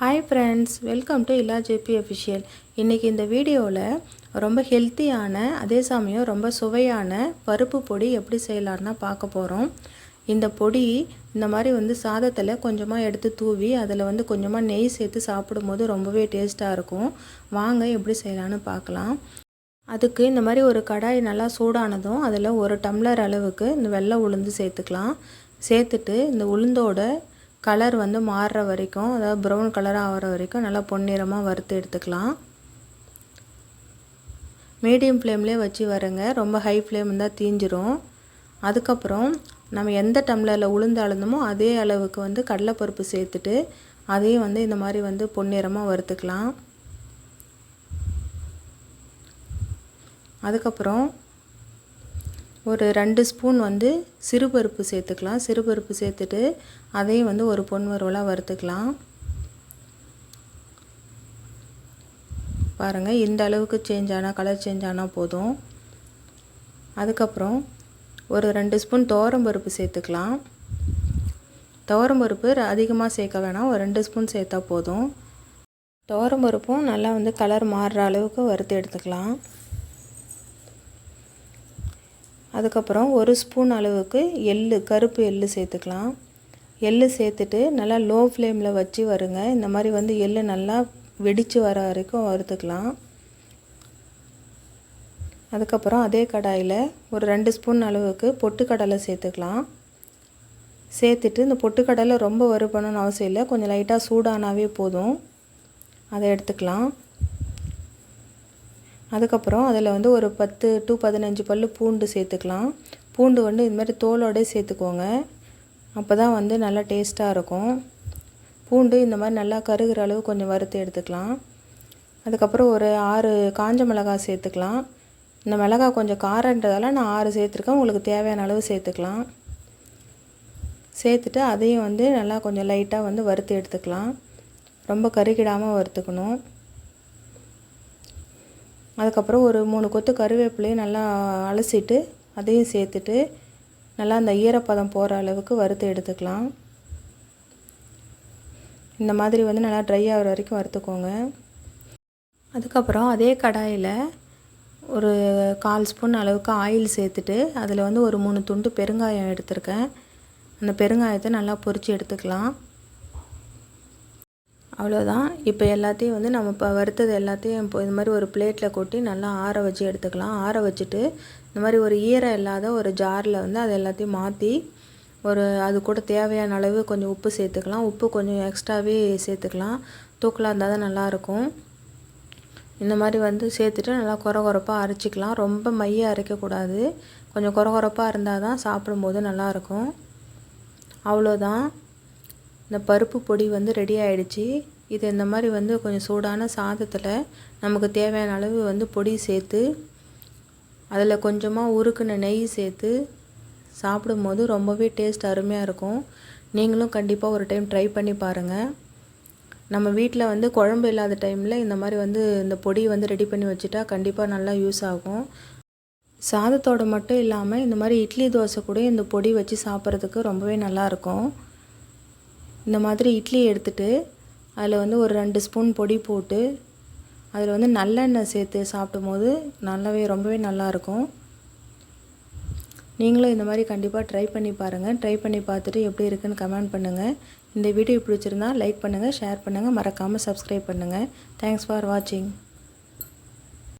Hi friends welcome to இல்லா JP official இன்றைக்கி இந்த வீடியோவில் ரொம்ப ஹெல்த்தியான அதே சமயம் ரொம்ப சுவையான பருப்பு பொடி எப்படி செய்யலான்னா பார்க்க போகிறோம் இந்த பொடி இந்த மாதிரி வந்து சாதத்தில் கொஞ்சமாக எடுத்து தூவி அதில் வந்து கொஞ்சமாக நெய் சேர்த்து சாப்பிடும்போது ரொம்பவே டேஸ்ட்டாக இருக்கும். வாங்க எப்படி செய்யலான்னு பார்க்கலாம். அதுக்கு இந்த மாதிரி ஒரு கடாய் நல்லா சூடானதும் அதில் ஒரு டம்ளர் அளவுக்கு இந்த வெள்ளை உளுந்து சேர்த்துக்கலாம். சேர்த்துட்டு இந்த உளுந்தோட கலர் வந்து மாறுற வரைக்கும் அதாவது ப்ரௌன் கலர் ஆகிற வரைக்கும் நல்லா பொன்னிறமாக வறுத்து எடுத்துக்கலாம். மீடியம் ஃப்ளேம்லேயே வச்சு வரங்க. ரொம்ப ஹை ஃப்ளேம் இருந்தால் தீஞ்சிரும். அதுக்கப்புறம் நம்ம எந்த டம்ளரில் உளுந்து அதே அளவுக்கு வந்து கடலைப்பருப்பு சேர்த்துட்டு அதையும் வந்து இந்த மாதிரி வந்து பொன்னிறமாக வறுத்துக்கலாம். அதுக்கப்புறம் ஒரு ரெண்டு ஸ்பூன் வந்து சிறுபருப்பு சேர்த்துக்கலாம். சிறுபருப்பு சேர்த்துட்டு அதையும் வந்து ஒரு பொன் வறுவலாக வறுத்துக்கலாம். பாருங்கள் இந்த அளவுக்கு சேஞ்ச் ஆனால் கலர் சேஞ்ச் ஆனால் போதும். அதுக்கப்புறம் ஒரு ரெண்டு ஸ்பூன் பருப்பு சேர்த்துக்கலாம். பருப்பு அதிகமாக சேர்க்க வேணாம். ஒரு ரெண்டு ஸ்பூன் சேர்த்தா போதும். பருப்பும் நல்லா வந்து கலர் மாறுற அளவுக்கு வறுத்து எடுத்துக்கலாம். அதுக்கப்புறம் ஒரு ஸ்பூன் அளவுக்கு எள் கருப்பு எள் சேர்த்துக்கலாம். எள் சேர்த்துட்டு நல்லா லோ ஃப்ளேமில் வச்சு வருங்க. இந்த மாதிரி வந்து எள் நல்லா வெடித்து வர வரைக்கும் வறுத்துக்கலாம். அதுக்கப்புறம் அதே கடாயில் ஒரு ரெண்டு ஸ்பூன் அளவுக்கு பொட்டுக்கடலை சேர்த்துக்கலாம். சேர்த்துட்டு இந்த பொட்டுக்கடலை ரொம்ப வறுப்பணும்னு அவசியம் இல்லை. கொஞ்சம் லைட்டாக சூடானாவே போதும். அதை எடுத்துக்கலாம். அதுக்கப்புறம் அதில் வந்து ஒரு பத்து டு பதினஞ்சு பல் பூண்டு சேர்த்துக்கலாம். பூண்டு வந்து இது மாதிரி தோலோடே சேர்த்துக்கோங்க. அப்போ தான் வந்து நல்லா டேஸ்ட்டாக இருக்கும். பூண்டு இந்த மாதிரி நல்லா கருகிற அளவு கொஞ்சம் வறுத்து எடுத்துக்கலாம். அதுக்கப்புறம் ஒரு ஆறு காஞ்ச மிளகாய் சேர்த்துக்கலாம். இந்த மிளகாய் கொஞ்சம் காரன்றதால நான் ஆறு சேர்த்துருக்கேன். உங்களுக்கு தேவையான அளவு சேர்த்துக்கலாம். சேர்த்துட்டு அதையும் வந்து நல்லா கொஞ்சம் லைட்டாக வந்து வறுத்து எடுத்துக்கலாம். ரொம்ப கருகிடாமல் வறுத்துக்கணும். அதுக்கப்புறம் ஒரு மூணு கொத்து கருவேப்பிலையும் நல்லா அலசிட்டு அதையும் சேர்த்துட்டு நல்லா அந்த ஈரப்பதம் போகிற அளவுக்கு வறுத்து எடுத்துக்கலாம். இந்த மாதிரி வந்து நல்லா ட்ரை ஆகிற வரைக்கும் வறுத்துக்கோங்க. அதுக்கப்புறம் அதே கடாயில் ஒரு கால் ஸ்பூன் அளவுக்கு ஆயில் சேர்த்துட்டு அதில் வந்து ஒரு மூணு துண்டு பெருங்காயம் எடுத்திருக்கேன். அந்த பெருங்காயத்தை நல்லா பொரித்து எடுத்துக்கலாம். அவ்வளோதான் இப்போ எல்லாத்தையும் வந்து நம்ம இப்போ வறுத்தது எல்லாத்தையும் இப்போ இது மாதிரி ஒரு பிளேட்டில் கொட்டி நல்லா ஆற வச்சு எடுத்துக்கலாம். ஆற வச்சுட்டு இந்த மாதிரி ஒரு ஈரம் இல்லாத ஒரு ஜாரில் வந்து அது எல்லாத்தையும் மாற்றி ஒரு அது கூட தேவையான அளவு கொஞ்சம் உப்பு சேர்த்துக்கலாம். உப்பு கொஞ்சம் எக்ஸ்ட்ராவே சேர்த்துக்கலாம். தூக்கலாக இருந்தால் தான் நல்லாயிருக்கும். இந்த மாதிரி வந்து சேர்த்துட்டு நல்லா குறை குறப்பாக அரைச்சிக்கலாம். ரொம்ப மைய அரைக்கக்கூடாது. கொஞ்சம் குறை குறப்பாக இருந்தால் தான் சாப்பிடும்போது நல்லாயிருக்கும். அவ்வளோதான் இந்த பருப்பு பொடி வந்து ரெடி ஆகிடுச்சி இது இந்த மாதிரி வந்து கொஞ்சம் சூடான சாதத்தில் நமக்கு தேவையான அளவு வந்து பொடி சேர்த்து அதில் கொஞ்சமாக உருக்குன நெய் சேர்த்து சாப்பிடும்போது ரொம்பவே டேஸ்ட் அருமையாக இருக்கும். நீங்களும் கண்டிப்பாக ஒரு டைம் ட்ரை பண்ணி பாருங்கள் நம்ம வீட்டில் வந்து குழம்பு இல்லாத டைமில் இந்த மாதிரி வந்து இந்த பொடி வந்து ரெடி பண்ணி வச்சுட்டா கண்டிப்பாக நல்லா யூஸ் ஆகும். சாதத்தோடு மட்டும் இல்லாமல் இந்த மாதிரி இட்லி தோசை கூட இந்த பொடி வச்சு சாப்பிட்றதுக்கு ரொம்பவே நல்லாயிருக்கும் இந்த மாதிரி இட்லி எடுத்துகிட்டு அதில் வந்து ஒரு ரெண்டு ஸ்பூன் பொடி போட்டு அதில் வந்து நல்லெண்ணெய் சேர்த்து சாப்பிடும் போது நல்லாவே ரொம்பவே நல்லாயிருக்கும் நீங்களும் இந்த மாதிரி கண்டிப்பாக ட்ரை பண்ணி பாருங்கள் ட்ரை பண்ணி பார்த்துட்டு எப்படி இருக்குன்னு கமெண்ட் பண்ணுங்கள் இந்த வீடியோ பிடிச்சிருந்தா லைக் பண்ணுங்கள் ஷேர் பண்ணுங்கள் மறக்காமல் சப்ஸ்கிரைப் பண்ணுங்கள் தேங்க்ஸ் ஃபார் வாட்சிங்